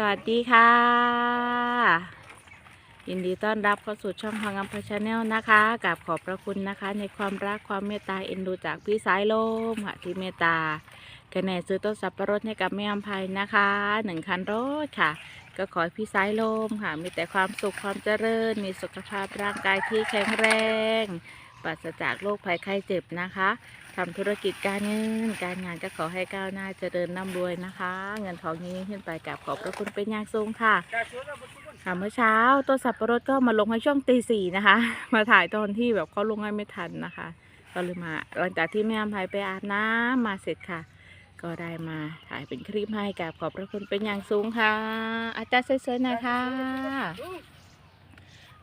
สวัสดีค่ะ ยินดีต้อนรับเข้าสู่ช่องพังอัมพชาแนลนะคะกับขอบพระคุณนะคะ ในความรักความเมตตาเอ็นดูจากพี่สายลมค่ะที่เมตตากระแหน่ซื้อต้นสับปะรดให้กับแม่อัมภัยนะคะหนึ่งคันรถค่ะ ก็ขอให้พี่สายลมค่ะ มีแต่ความสุขความเจริญ มีสุขภาพร่างกายที่แข็งแรง ปราศจากโรคภัยไข้เจ็บนะคะทำธุรกิจการเงิน การงานก็ขอให้ก้าวหน้าเจริญร่ำรวยนะคะ เงินทองนี้ขึ้นไปกับขอบพระคุณเป็นอย่างสูงค่ะค่ะเมื่อเช้าตัวสับปะรดก็มาลงให้ช่วงตีสี่นะคะ มาถ่ายตอนที่แบบเขาลงให้ไม่ทันนะคะ ก็เลยมาหลังจากที่แม่อภัยไปอาบน้ำมาเสร็จค่ะ ก็ได้มาถ่ายเป็นคลิปให้กับขอบพระคุณเป็นอย่างสูงค่ะ อาจารย์สวยๆนะคะ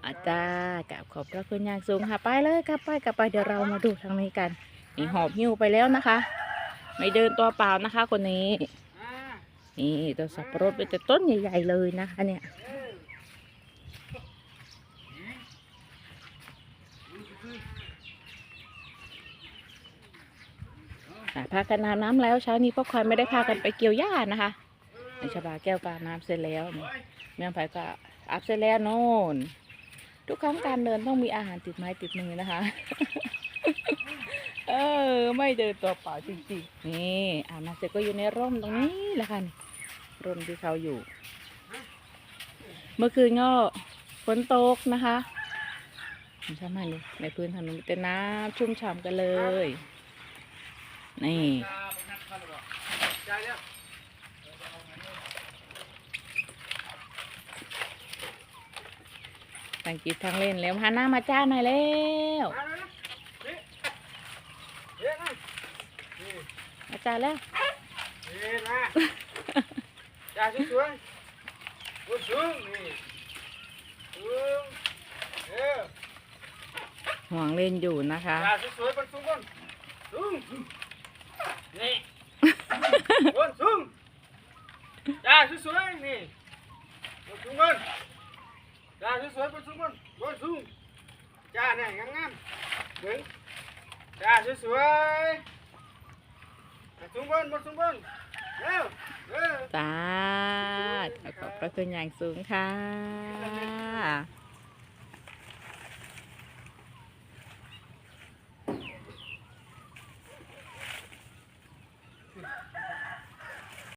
อาจารย์กับขอบพระคุณอย่างสูงค่ะ ไปเลยครับไปกลับไปเดี๋ยวเรามาดูทางนี้กันนี่หอบหิ้วไปแล้วนะคะ ไม่เดินตัวเปล่านะคะ คนนี้นี่ตัวสับปะรดเป็นแต่ต้นใหญ่ๆเลยนะคะเนี่ยพากันอาบน้ำแล้วเช้านี้พ่อควายไม่ได้พากันไปเกี่ยวหญ้านะคะอัญชบาแก้วกาน้ำเสร็จแล้วแม่ไผ่ก็อาบเสร็จแล้วโน่น ทุกครั้งการเดินต้องมีอาหารติดไม้ติดมือนะคะ เออ ไม่เดินตัวเปล่าจริงๆ นี่อาบน้ำเสร็จก็อยู่ในร่มตรงนี้แหละค่ะนี่ร่มที่เขาอยู่ เมื่อคืนก็ฝนตกนะคะใช่ไหมลูกในพื้นถนนมีแต่น้ำชุ่มฉ่ำกันเลย นี่ ทั้งกินทั้งเล่นแล้วหันหน้ามาจ้าหน่อยแล้วมาจ้าแล้วจ่าสวยๆบุญสูงนี่สูงเออห่วงเล่นอยู่นะคะจ่าสวยๆบนสูงบนสูงนี่บนสูงจ่าสวยๆนี่บนสูงบน จ่าสวยๆบนสูงบนบนสูงจ่าเนี่ยงามๆเบิ่งจ่าสวยๆบนสูงบนบนสูงบนเร็วเร็ว จ้าขอบพระคุณอย่างสูงค่ะ